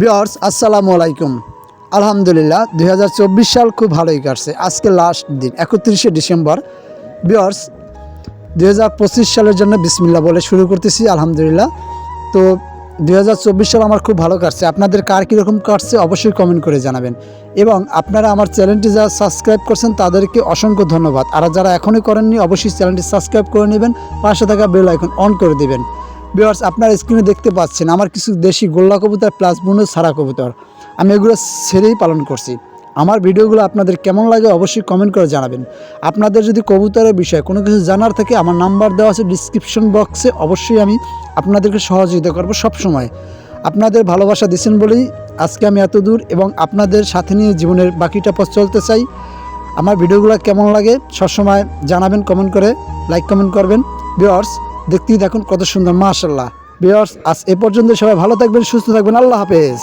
বিয়ার্স, আসসালামু আলাইকুম। আলহামদুলিল্লাহ, দুই হাজার চব্বিশ সাল খুব ভালোই কাটছে। আজকে লাস্ট দিন, একত্রিশে ডিসেম্বর। বিয়ার্স, দুই সালের জন্য বিসমিল্লা বলে শুরু করতেছি, আলহামদুলিল্লাহ। তো দু হাজার চব্বিশ সাল আমার খুব ভালো কাটছে। আপনাদের কার কীরকম কাটছে অবশ্যই কমেন্ট করে জানাবেন। এবং আপনারা আমার চ্যানেলটি যারা সাবস্ক্রাইব করছেন, তাদেরকে অসংখ্য ধন্যবাদ। আর যারা এখনই করেননি, অবশ্যই চ্যানেলটি সাবস্ক্রাইব করে নেবেন। পাশে থাকা বেল আইকন অন করে দেবেন। বিয়ার্স আপনার স্ক্রিনে দেখতে পাচ্ছেন, আমার কিছু দেশি গোল্লা কবুতর প্লাস বুনো সারা কবুতর। আমি এগুলো ছেড়েই পালন করছি। আমার ভিডিওগুলো আপনাদের কেমন লাগে অবশ্যই কমেন্ট করে জানাবেন। আপনাদের যদি কবুতরের বিষয়ে কোনো কিছু জানার থাকে, আমার নাম্বার দেওয়া আছে ডিসক্রিপশন বক্সে অবশ্যই আমি আপনাদেরকে সহযোগিতা করব সব সময় আপনাদের ভালোবাসা দিচ্ছেন বলেই আজকে আমি এত দূর এবং আপনাদের সাথে নিয়ে জীবনের বাকিটা পথ চলতে চাই। আমার ভিডিওগুলো কেমন লাগে সবসময় জানাবেন কমেন্ট করে লাইক কমেন্ট করবেন। বিয়ার্স দেখতেই দেখুন কত সুন্দর মাশাল্লাহ বিয়ার্স আজ এ পর্যন্ত সবাই ভালো থাকবেন, সুস্থ থাকবেন। আল্লাহ হাফেজ।